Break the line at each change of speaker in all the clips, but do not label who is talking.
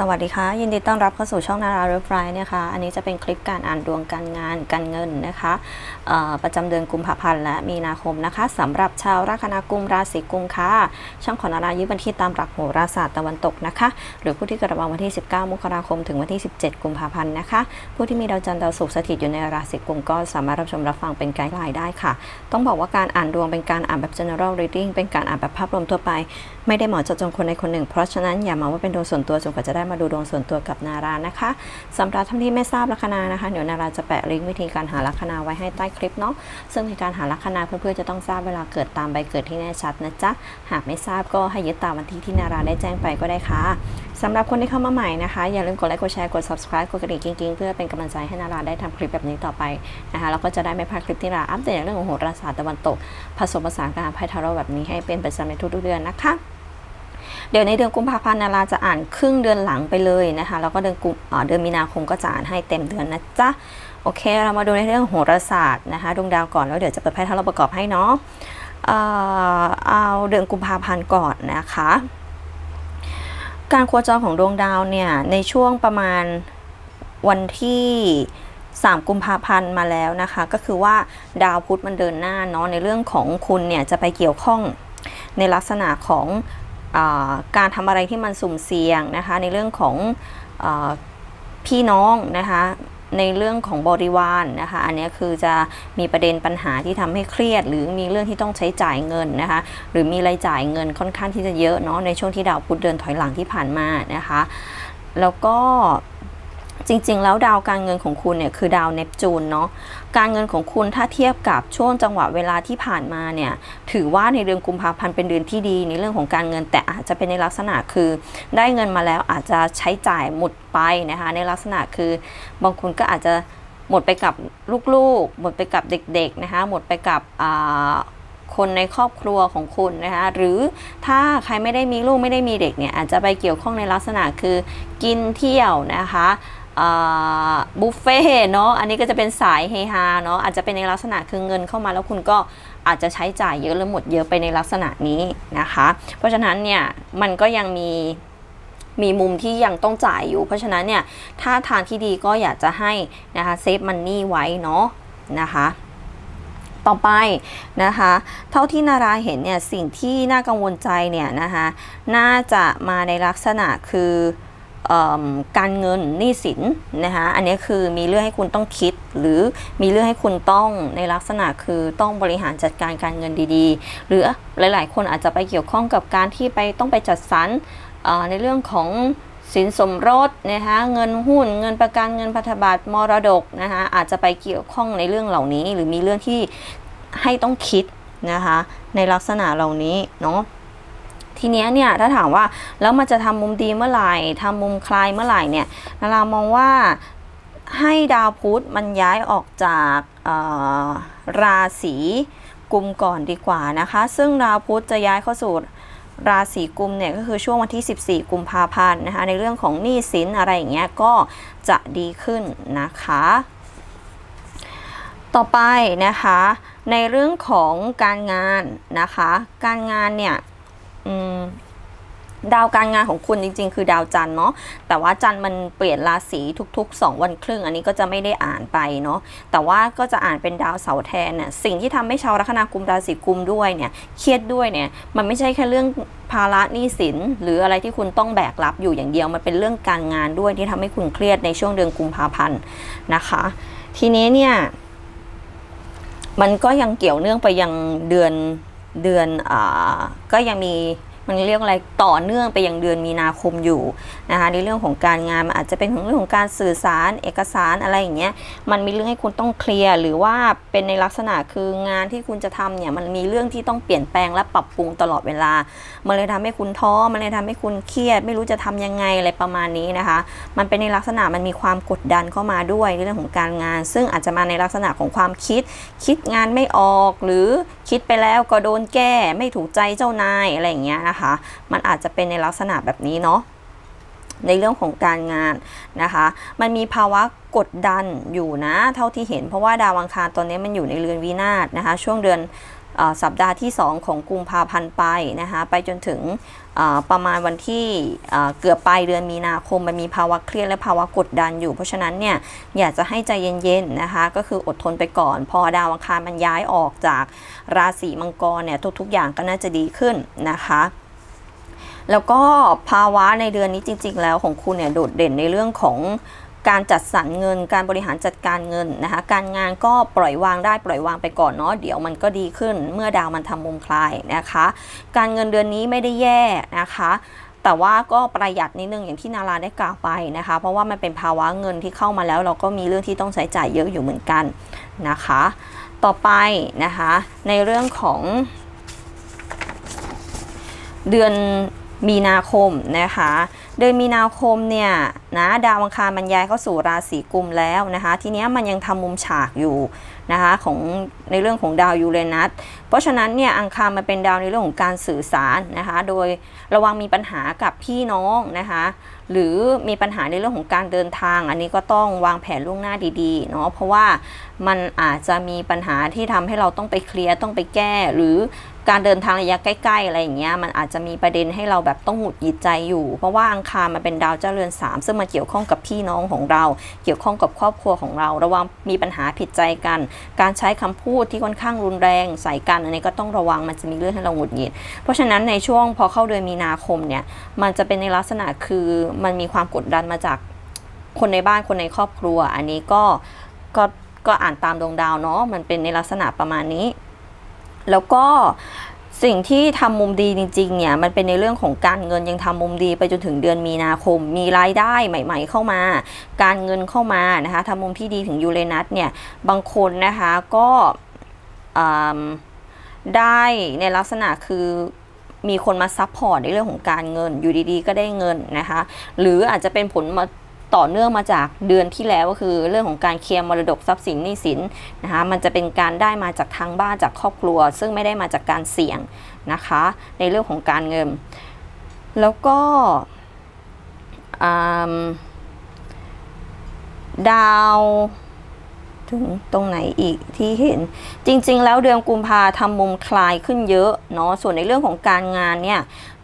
สวัสดีค่ะยินดีต้อนรับเข้าสู่ช่องนาราเรฟไรนะคะอันนี้จะเป็นคลิปการอ่านดวงการงานการเงินนะคะประจำเดือนกุมภาพันธ์และมีนาคมนะคะสำหรับชาวราคนากุมราศีกุมค่ะช่องของนารายึดบันที่ตามหลักโหราศาสตร์ตะวันตกนะคะ หรือผู้ที่เกิดระหว่างวันที่ 19 มกราคมถึงวันที่ 17 กุมภาพันธ์นะคะ ผู้ที่มีดาวจันทร์ดาวศุกร์สถิตอยู่ในราศีกุมก็สามารถรับชมรับฟังเป็นไกด์ไลน์ได้ค่ะ ต้องบอกว่าการอ่านดวงเป็นการอ่านแบบ general reading เป็นการอ่านแบบภาพรวมทั่วไป ไม่ได้เหมาะเจาะจงคนใดคนหนึ่ง เพราะฉะนั้นอย่ามาว่าเป็นดวงส่วนตัวจนกว่าจะได้มาดูดวงส่วนตัวกับนารานะคะสำหรับท่านที่ไม่ทราบลัคนานะคะเดี๋ยวนาราจะแปะลิงก์วิธีการหาลัคนาไว้ให้ใต้คลิปเนาะซึ่งในการหาลัคนาเพื่อนๆจะต้องทราบเวลาเกิดตามใบเกิดที่แน่ชัดนะจ๊ะหากไม่ทราบก็ให้ยึดตามวันที่ที่นาราได้แจ้งไปก็ได้ค่ะสำหรับคนที่เข้ามาใหม่นะคะ อย่าลืมกดไลค์กดแชร์กด subscribe กดกระดิ่งกิ๊งๆเพื่อเป็นกำลังใจให้นาราได้ทำคลิปแบบนี้ต่อไปนะคะแล้วก็จะได้ไม่พลาดคลิปที่นาราอัปเดตเรื่องของโหราศาสตร์ตะวันตก ผสมผสานการไพ่ทาโร่แบบนี้ให้เป็นประจำในทุกๆเดือนนะคะ เดี๋ยวในเดือนกุมภาพันธ์นาราจะอ่านครึ่งเดือนหลังไปเลยนะคะ แล้วก็เดือนกุมเดือนมีนาคมก็จะอ่านให้เต็มเดือนนะจ๊ะ โอเค เรามาดูในเรื่องโหราศาสตร์นะคะดวงดาวก่อนแล้วเดี๋ยวจะเปิดไพ่ทาโร่ประกอบให้เนาะเอ่อเอาเดือนกุมภาพันธ์ก่อนนะคะ การโคจรของดวงดาวเนี่ยในช่วงประมาณวันที่3กุมภาพันธ์มาแล้วนะคะ ก็คือว่าดาวพุธมันเดินหน้าเนาะในเรื่องของคุณเนี่ยจะไปเกี่ยวข้องในลักษณะของ การทำอะไรที่มันสุ่มเสี่ยงนะคะในเรื่องของอพี่น้องนะคะในเรื่องของบริวารนนะคะ อันนี้คือจะมีประเด็นปัญหาที่ทำให้เครียด หรือมีเรื่องที่ต้องใช้จ่ายเงินนะคะ หรือมีรายจ่ายเงินค่อนข้างที่จะเยอะเนาะในช่วงที่ดาวพุธเดินถอยหลังที่ผ่านมานะคะ แล้วก็ จริง ๆ แล้วดาวการเงินของคุณเนี่ยคือดาวเนปจูนเนาะการเงินของคุณถ้าเทียบกับช่วงจังหวะเวลาที่ผ่านมาเนี่ยถือว่าในเดือนกุมภาพันธ์เป็นเดือนที่ดีในเรื่องของการเงินแต่อาจจะเป็นในลักษณะคือ ได้เงินมาแล้วอาจจะใช้จ่ายหมดไปนะคะในลักษณะคือบางคนก็อาจจะหมดไปกับลูกๆ หมดไปกับเด็กๆนะคะหมดไปกับคนในครอบครัวของคุณนะคะหรือถ้าใครไม่ได้มีลูกไม่ได้มีเด็กเนี่ยอาจจะไปเกี่ยวข้องในลักษณะคือกินเที่ยวนะคะ บุฟเฟ่เนาะอันนี้ก็จะเป็นสายเฮฮาเนาะอาจจะเป็นในลักษณะคือเงินเข้ามาแล้วคุณก็อาจจะใช้จ่ายเยอะหรือหมดเยอะไปในลักษณะนี้นะคะ เพราะฉะนั้นเนี่ยมันก็ยังมีมีมุมที่ยังต้องจ่ายอยู่ เพราะฉะนั้นเนี่ยถ้าทางที่ดีก็อยากจะให้นะคะเซฟมันนี่ไว้เนาะนะคะต่อไปนะคะ เท่าที่นาราเห็นเนี่ยสิ่งที่น่ากังวลใจเนี่ยนะคะน่าจะมาในลักษณะคือ การเงินหนี้สินนะคะอันนี้คือมีเรื่องให้คุณต้องคิด หรือมีเรื่องให้คุณต้องในลักษณะคือต้องบริหารจัดการการเงินดีๆ หรือหลายๆ คนอาจจะไปเกี่ยวข้องกับการที่ไปต้องไปจัดสรรในเรื่องของสินสมรสนะคะเงินหุ้น เงินประกันเงินพันธบัตรมรดกนะคะอาจจะไปเกี่ยวข้องในเรื่องเหล่านี้ หรือมีเรื่องที่ให้ต้องคิดนะคะในลักษณะเหล่านี้เนาะ ทีเนี้ยเนี่ยถ้าถามว่าแล้วมันจะทำมุมดีเมื่อไหร่ทำมุมคลายเมื่อไหร่เนี่ยนารามองว่าให้ดาวพุธมันย้ายออกจากราศีกุมก่อนดีกว่านะคะ ซึ่งดาวพุธจะย้ายเข้าสู่ราศีกุมเนี่ยก็คือช่วงวันที่ 14 กุมภาพันธ์นะคะในเรื่องของหนี้สินอะไรอย่างเงี้ยก็จะดีขึ้นนะคะ ต่อไปนะคะในเรื่องของการงานนะคะ การงานเนี่ย ดาวการงานของคุณจริง ๆ คือดาวจันเนาะแต่ว่าจันมันเปลี่ยนราศีทุก ๆ 2 วันครึ่ง อันนี้ก็จะไม่ได้อ่านไปเนาะแต่ว่าก็จะอ่านเป็นดาวเสาแทนเนี่ยสิ่งที่ทำให้ชาวลัคนากุมราศีกุมด้วยเนี่ยเครียดด้วยเนี่ยมันไม่ใช่แค่เรื่องภาระหนี้สิน หรืออะไรที่คุณต้องแบกรับอยู่อย่างเดียวมันเป็นเรื่องการงานด้วยที่ทำให้คุณเครียดในช่วงเดือนกุมภาพันธ์นะคะ ทีนี้เนี่ยมันก็ยังเกี่ยวเนื่องไปยังเดือน เดือนอ่าก็ยังมี มันเรียกอะไรต่อเนื่องไปยังเดือนมีนาคมอยู่นะคะในเรื่องของการงานมันอาจจะเป็นเรื่องของการสื่อสารเอกสารอะไรอย่างเงี้ยมันมีเรื่องให้คุณต้องเคลียร์หรือว่าเป็นในลักษณะคืองานที่คุณจะทำเนี่ยมันมีเรื่องที่ต้องเปลี่ยนแปลงและปรับปรุงตลอดเวลา มันเลยทำให้คุณท้อมันเลยทำให้คุณเครียด ไม่รู้จะทำยังไงอะไรประมาณนี้นะคะ มันเป็นในลักษณะมันมีความกดดันเข้ามาด้วยในเรื่องของการงาน ซึ่งอาจจะมาในลักษณะของความคิด คิดงานไม่ออกหรือคิดไปแล้วก็โดนแก้ไม่ถูกใจเจ้านายอะไรอย่างเงี้ยนะนะคะ มันอาจจะเป็นในลักษณะแบบนี้เนาะในเรื่องของการงานนะคะ มันมีภาวะกดดันอยู่นะ เท่าที่เห็นเพราะว่าดาวอังคารตอนนี้มันอยู่ในเรือนวินาศนะคะ ช่วงเดือนสัปดาห์ที่ 2 ของกุมภาพันธ์ไปนะคะไปจนถึงประมาณวันที่เอ่อเกือบปลายเดือนมีนาคมมันมีภาวะเครียดและภาวะกดดันอยู่ เพราะฉะนั้นเนี่ยอยากจะให้ใจเย็นๆนะคะก็คืออดทนไปก่อน พอดาวอังคารมันย้ายออกจากราศีมังกรเนี่ยทุกๆอย่างก็น่าจะดีขึ้นนะคะ แล้วก็ภาวะในเดือนนี้จริง ๆ แล้วของคุณเนี่ยโดดเด่นในเรื่องของการจัดสรรเงิน การบริหารจัดการเงินนะคะ การงานก็ปล่อยวางได้ปล่อยวางไปก่อนเนาะ เดี๋ยวมันก็ดีขึ้นเมื่อดาวมันทำมุมคลายนะคะ การเงินเดือนนี้ไม่ได้แย่นะคะแต่ว่าก็ประหยัดนิดนึงอย่างที่นาราได้กล่าวไปนะคะ เพราะว่ามันเป็นภาวะเงินที่เข้ามาแล้ว เราก็มีเรื่องที่ต้องใช้จ่ายเยอะอยู่เหมือนกันนะคะ ต่อไปนะคะในเรื่องของเดือน มีนาคมนะคะ เดือนมีนาคมเนี่ยนะดาวอังคารมันย้ายเข้าสู่ราศีกุมแล้วนะคะ ทีนี้มันยังทำมุมฉากอยู่นะคะของในเรื่องของดาวยูเรนัส เพราะฉะนั้นเนี่ยอังคารมันเป็นดาวในเรื่องของการสื่อสารนะคะ โดยระวังมีปัญหากับพี่น้องนะคะ หรือมีปัญหาในเรื่องของการเดินทาง อันนี้ก็ต้องวางแผนล่วงหน้าดีๆเนาะเพราะว่ามันอาจจะมีปัญหาที่ทำให้เราต้องไปเคลียร์ต้องไปแก้ หรือ การเดินทางระยะใกล้ ๆ อะไรอย่างเงี้ยมันอาจจะมีประเด็นให้เราแบบต้องหงุดหงิดใจอยู่ เพราะว่าอังคารมันเป็นดาวเจ้าเรือนสามซึ่งมาเกี่ยวข้องกับพี่น้องของเรา เกี่ยวข้องกับครอบครัวของเรา ระวังมีปัญหาผิดใจกัน การใช้คำพูดที่ค่อนข้างรุนแรงใส่กันอันนี้ก็ต้องระวังมันจะมีเรื่องให้เราหงุดหงิด เพราะฉะนั้นในช่วงพอเข้าเดือนมีนาคมเนี่ยมันจะเป็นในลักษณะคือมันมีความกดดันมาจากคนในบ้านคนในครอบครัว อันนี้ก็ก็ก็อ่านตามดวงดาวเนาะมันเป็นในลักษณะประมาณนี้ แล้วก็สิ่งที่ทำมุมดีจริงๆเนี่ยมันเป็นในเรื่องของการเงินยังทำมุมดีไปจนถึงเดือนมีนาคม มีรายได้ใหม่ ๆ เข้ามา การเงินเข้ามานะคะทำมุมที่ดีถึงยูเรนัสเนี่ยบางคนนะคะก็ได้ในลักษณะคือมีคนมาซัพพอร์ตในเรื่องของการเงินอยู่ดีๆ ก็ได้เงินนะคะหรืออาจจะเป็นผลมา ต่อเนื่องมาจากเดือนที่แล้วก็คือ เรื่องของการเคลียร์มรดกทรัพย์สินหนี้สินนะคะมันจะเป็นการได้มาจากทางบ้านจากครอบครัว ซึ่งไม่ได้มาจากการเสี่ยงนะคะ ในเรื่องของการเงิน แล้วก็ดาวถึงตรงไหนอีกที่เห็นจริง ๆ แล้วเดือนกุมภาทำมุมคลายขึ้นเยอะเนาะส่วนในเรื่องของการงานเนี่ย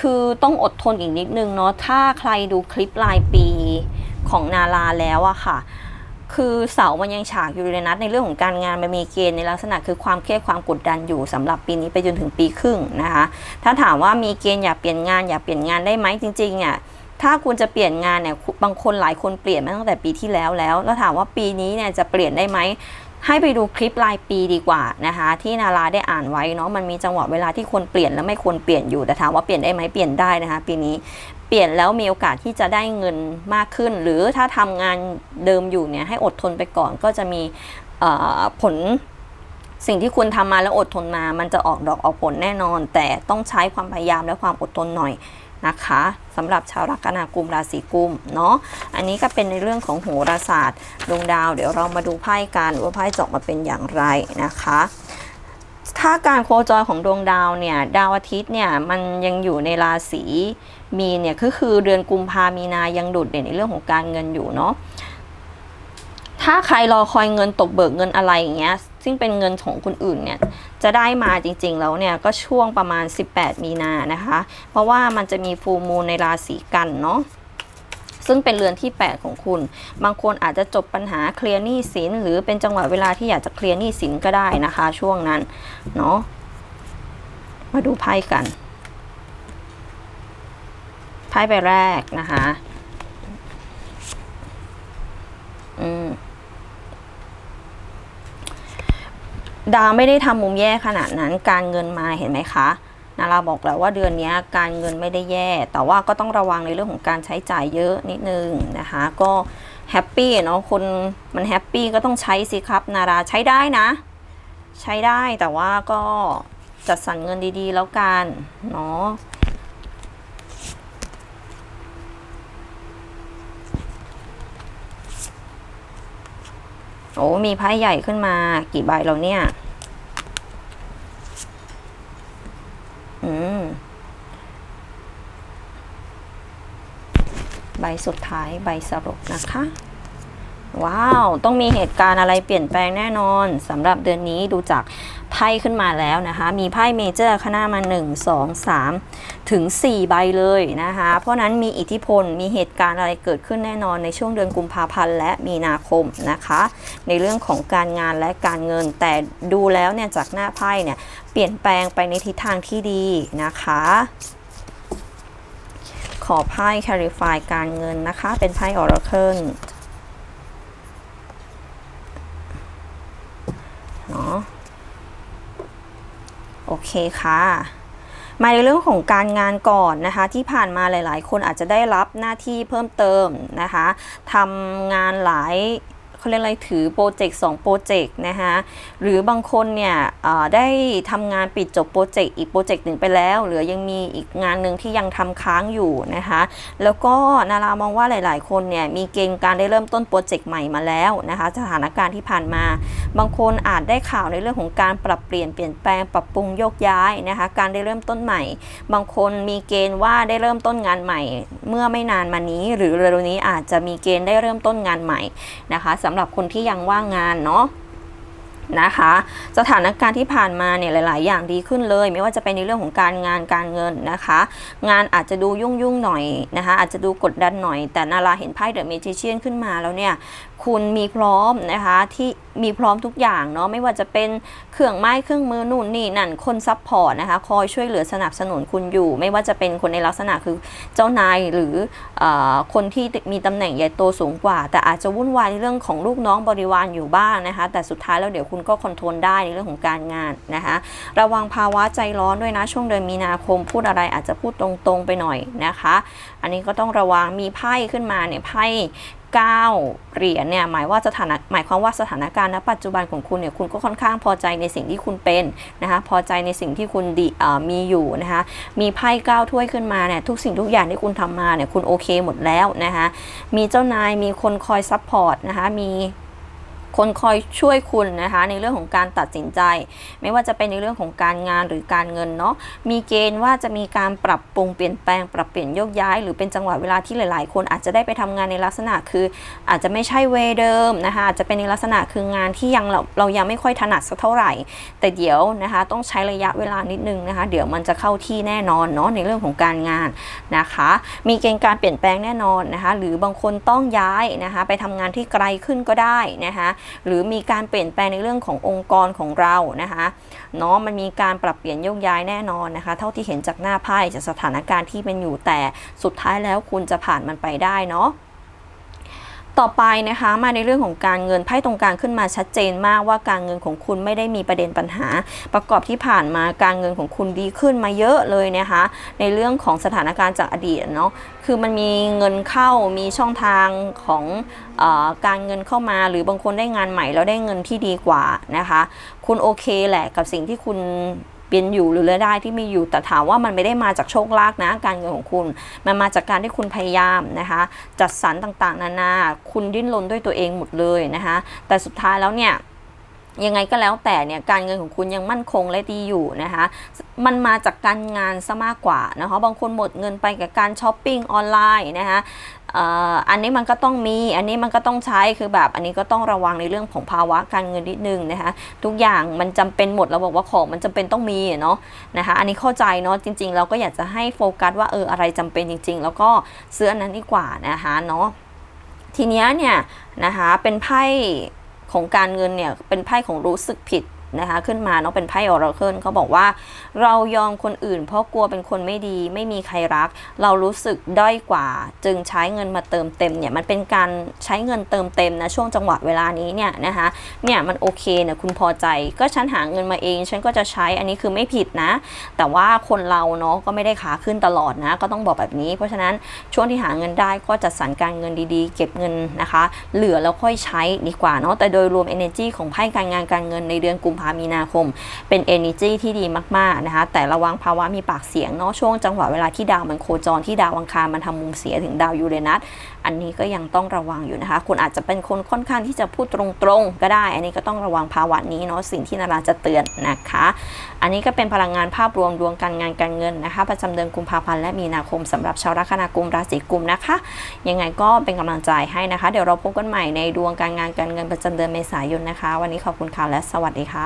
คือต้องอดทนอีกนิดนึงเนาะถ้าใครดูคลิปรายปี ของนาราแล้วอะค่ะ คือเสามันยังฉากอยู่เลยนะในเรื่องของการงานมันมีเกณฑ์ในลักษณะคือความเครียดความกดดันอยู่สำหรับปีนี้ไปจนถึงปีครึ่งนะคะ ถ้าถามว่ามีเกณฑ์อยากเปลี่ยนงานอยากเปลี่ยนงานได้ไหมจริงๆเนี่ยถ้าคุณจะเปลี่ยนงานเนี่ยบางคนหลายคนเปลี่ยนมาตั้งแต่ปีที่แล้วแล้ว แล้วถามว่าปีนี้เนี่ยจะเปลี่ยนได้ไหมให้ไปดูคลิปรายปีดีกว่านะคะ ที่นาราได้อ่านไว้เนาะมันมีจังหวะเวลาที่ควรเปลี่ยนและไม่ควรเปลี่ยนอยู่แต่ถามว่าเปลี่ยนได้ไหมเปลี่ยนได้นะคะ ปีนี้ เปลี่ยนแล้วมีโอกาสที่จะได้เงินมากขึ้น หรือถ้าทำงานเดิมอยู่เนี่ยให้อดทนไปก่อนก็จะมีผลสิ่งที่คุณทำมาแล้วอดทนมา มันจะออกดอกออกผลแน่นอน แต่ต้องใช้ความพยายามและความอดทนหน่อยนะคะสำหรับชาวลัคนากุมราศีกุมเนาะอันนี้ก็เป็นในเรื่องของโหราศาสตร์ดวงดาว เดี๋ยวเรามาดูไพ่กันว่าไพ่จะออกมาเป็นอย่างไรนะคะ ถ้าการโคจรของดวงดาวเนี่ยดาวอาทิตย์เนี่ยมันยังอยู่ในราศีมีเนี่ยก็คือเดือนกุมภามีนายังโดดเด่นในเรื่องของการเงินอยู่เนาะถ้าใครรอคอยเงินตกเบิกเงินอะไรอย่างเงี้ยซึ่งเป็นเงินของคนอื่นเนี่ยจะได้มาจริงๆแล้วเนี่ยก็ช่วงประมาณ 18 มีนานะคะ เพราะว่ามันจะมีฟูมูลในราศีกันเนาะ ซึ่งเป็นเรือนที่ 8 ของคุณ บางคนอาจจะจบปัญหาเคลียร์หนี้สิน หรือเป็นจังหวะเวลาที่อยากจะเคลียร์หนี้สินก็ได้นะคะ ช่วงนั้นเนาะมาดูไพ่กันไพ่ใบแรกนะคะอืมดาวไม่ได้ทำมุมแย่ขนาดนั้นการเงินมาเห็นไหมคะ นาราบอกแล้วว่าเดือนนี้การเงินไม่ได้แย่ แต่ว่าก็ต้องระวังในเรื่องของการใช้จ่ายเยอะนิดนึงนะคะ ก็แฮปปี้เนาะคนมันแฮปปี้ก็ต้องใช้สิครับ นาราใช้ได้นะ ใช้ได้แต่ว่าก็จัดสรรเงินดีๆ แล้วกันเนาะโอ้มีไพ่ใหญ่ขึ้นมากี่ใบแล้วเนี่ย อืม ใบสุดท้ายใบสรุปนะคะ ว้าว ต้องมีเหตุการณ์อะไรเปลี่ยนแปลงแน่นอนสำหรับเดือนนี้ดูจากไพ่ขึ้นมาแล้วนะคะ มีไพ่เมเจอร์ข้างหน้ามา 1 2 3 ถึง 4 ใบเลยนะคะ เพราะฉะนั้นมีอิทธิพลมีเหตุการณ์อะไรเกิดขึ้นแน่นอนในช่วงเดือนกุมภาพันธ์และมีนาคมนะคะ ในเรื่องของการงานและการเงินแต่ดูแล้วเนี่ยจากหน้าไพ่เนี่ยเปลี่ยนแปลงไปในทิศทางที่ดีนะคะขอไพ่ clarify การเงินนะคะ เป็นไพ่ oracle เนาะโอ เคค่ะมาในเรื่องของการงานก่อนนะคะ ที่ผ่านมาหลาย ๆ คนอาจจะได้รับหน้าที่เพิ่มเติมนะคะทำงานหลาย เขาเรียกอะไรถือโปรเจกต์2โปรเจกต์นะคะหรือบางคนเนี่ยได้ทำงานปิดจบโปรเจกต์อีกโปรเจกต์หนึ่งไปแล้วเหลือยังมีอีกงานหนึ่งที่ยังทำค้างอยู่นะคะแล้วก็นารามองว่าหลาย ๆ คนเนี่ยมีเกณฑ์การได้เริ่มต้นโปรเจกต์ใหม่มาแล้วนะคะสถานการณ์ที่ผ่านมา บางคนอาจได้ข่าวในเรื่องของการปรับเปลี่ยนเปลี่ยนแปลงปรับปรุงโยกย้ายนะคะการได้เริ่มต้นใหม่ บางคนมีเกณฑ์ว่าได้เริ่มต้นงานใหม่ เมื่อไม่นานมานี้ หรือเร็วนี้อาจจะมีเกณฑ์ได้เริ่มต้นงานใหม่นะคะสำหรับคนที่ยังว่างงานเนาะนะคะ สถานการณ์ที่ผ่านมาเนี่ยหลาย ๆ อย่างดีขึ้นเลย ไม่ว่าจะเป็นในเรื่องของการงานการเงินนะคะ งานอาจจะดูยุ่งยุ่งๆหน่อยนะคะ อาจจะดูกดดันหน่อย แต่นาราเห็นไพ่เดอะเมจิเชียนขึ้นมาแล้วเนี่ยคุณมีพร้อมนะคะที่มีพร้อมทุกอย่างเนาะไม่ว่าจะเป็นเครื่องไม้เครื่องมือนู่นนี่นั่นคนซัพพอร์ตนะคะคอยช่วยเหลือสนับสนุนคุณอยู่ ไม่ว่าจะเป็นคนในลักษณะคือเจ้านายหรืออคนที่มีตำแหน่งใหญ่โตสูงกว่า แต่อาจจะวุ่นวายในเรื่องของลูกน้องบริวารอยู่บ้างนะคะ แต่สุดท้ายแล้วเดี๋ยวคุณก็คอนโทรลได้ในเรื่องของการงานนะคะระวังภาวะใจร้อนด้วยนะช่วงเดือนมีนาคมพูดอะไรอาจจะพูดตรงๆไปหน่อยนะคะ อันนี้ก็ต้องระวังมีไพ่ขึ้นมาเนี่ยไพ่ 9 เหรียญเนี่ยหมายว่าสถานะหมายความว่าสถานการณ์ณปัจจุบันของคุณเนี่ยคุณก็ค่อนข้างพอใจในสิ่งที่คุณเป็นนะคะพอใจในสิ่งที่คุณดีมีอยู่นะคะมีไพ่9ถ้วยขึ้นมาเนี่ยทุกสิ่งทุกอย่างที่คุณทำมาเนี่ยคุณโอเคหมดแล้วนะคะมีเจ้านายมีคนคอยซัพพอร์ตนะคะมี คนคอยช่วยคุณนะคะในเรื่องของการตัดสินใจ ไม่ว่าจะเป็นในเรื่องของการงานหรือการเงินเนาะมีเกณฑ์ว่าจะมีการปรับปรุงเปลี่ยนแปลงปรับเปลี่ยนโยกย้าย หรือเป็นจังหวะเวลาที่หลาย ๆ คนอาจจะได้ไปทำงานในลักษณะคือ อาจจะไม่ใช่เวเดิมนะคะอาจจะเป็นในลักษณะคืองานที่ยังเราเรายังไม่ค่อยถนัดสักเท่าไหร่ แต่เดี๋ยวนะคะต้องใช้ระยะเวลานิดนึงนะคะ เดี๋ยวมันจะเข้าที่แน่นอนเนาะในเรื่องของการงานนะคะ มีเกณฑ์การเปลี่ยนแปลงแน่นอนนะคะ หรือบางคนต้องย้ายนะคะไปทำงานที่ไกลขึ้นก็ได้นะคะหรือมีการเปลี่ยนแปลงในเรื่องขององค์กรของเรานะคะเนาะมันมีการปรับเปลี่ยนโยกย้ายแน่นอนนะคะ เท่าที่เห็นจากหน้าไพ่จากสถานการณ์ที่เป็นอยู่แต่สุดท้ายแล้วคุณจะผ่านมันไปได้เนาะ ต่อไปนะคะมาในเรื่องของการเงินไพ่ตรงกลางขึ้นมาชัดเจนมากว่าการเงินของคุณไม่ได้มีประเด็นปัญหา ประกอบที่ผ่านมาการเงินของคุณดีขึ้นมาเยอะเลยนะคะ ในเรื่องของสถานการณ์จากอดีตเนาะคือมันมีเงินเข้ามีช่องทางของออการเงินเข้ามา หรือบางคนได้งานใหม่แล้วได้เงินที่ดีกว่านะคะ คุณโอเคแหละกับสิ่งที่คุณ เป็นอยู่หรือรายได้ที่มีอยู่แต่ถามว่ามันไม่ได้มาจากโชคลาภนะ การเงินของคุณ มันมาจากการที่คุณพยายามนะคะ จัดสรรต่างๆ นานา คุณดิ้นรนด้วยตัวเองหมดเลยนะคะ แต่สุดท้ายแล้วเนี่ยยังไงก็แล้วแต่เนี่ยการเงินของคุณยังมั่นคงและดีอยู่นะคะ มันมาจากการงานซะมากกว่านะคะบางคนหมดเงินไปกับการช้อปปิ้งออนไลน์นะคะ อันนี้มันก็ต้องมี อันนี้มันก็ต้องใช้คือแบบ อันนี้ก็ต้องระวังในเรื่องของภาวะการเงินนิดนึงนะคะทุกอย่างมันจำเป็นหมดเราบอกว่าของมันจำเป็นต้องมีเนาะนะคะอันนี้เข้าใจเนาะจริง ๆ เราก็อยากจะให้โฟกัสว่าเอออะไรจำเป็นจริง ๆ แล้วก็ซื้ออันนั้นดีกว่านะคะเนาะทีนี้เนี่ยนะคะเป็นไพ่ของการเงินเนี่ยเป็นไพ่ของรู้สึกผิด นะคะขึ้นมาเนาะเป็นไพ่ออราเคิลเขาบอกว่า เรายอมคนอื่น เพราะกลัวเป็นคนไม่ดี ไม่มีใครรัก เรารู้สึกด้อยกว่า จึงใช้เงินมาเติมเต็มเนี่ยมันเป็นการใช้เงินเติมเต็มนะช่วงจังหวะเวลานี้เนี่ยนะคะเนี่ยมันโอเคเนี่ยคุณพอใจ ก็ฉันหาเงินมาเอง ฉันก็จะใช้อันนี้คือไม่ผิดนะ แต่ว่าคนเราเนาะก็ไม่ได้ขาขึ้นตลอดนะ ก็ต้องบอกแบบนี้ เพราะฉะนั้นช่วงที่หาเงินได้ก็จัดสรรการเงินดีๆ เก็บเงินนะคะ เหลือแล้วค่อยใช้ดีกว่าเนาะแต่โดยรวม energy ของไพ่การงานการเงินในเดือนกุมภามีนาคม เป็น energy ที่ดีมากๆนะคะ แต่ระวังภาวะมีปากเสียงเนาะช่วงจังหวะเวลาที่ดาวมันโคจรที่ดาวอังคารมันทำมุมเสียถึงดาวยูเรนัสอันนี้ก็ยังต้องระวังอยู่นะคะ คุณอาจจะเป็นคนค่อนข้างที่จะพูดตรงๆ ก็ได้ อันนี้ก็ต้องระวังภาวะนี้เนาะสิ่งที่นาราจะเตือนนะคะ อันนี้ก็เป็นพลังงานภาพรวมดวงการงานการเงินนะคะ ประจำเดือนกุมภาพันธ์และมีนาคมสำหรับชาวลัคนากุมราศีกุมนะคะ ยังไงก็เป็นกำลังใจให้นะคะ เดี๋ยวเราพบกันใหม่ในดวงการงานการเงินประจำเดือนเมษายนนะคะ วันนี้ขอบคุณค่ะและสวัสดีค่ะ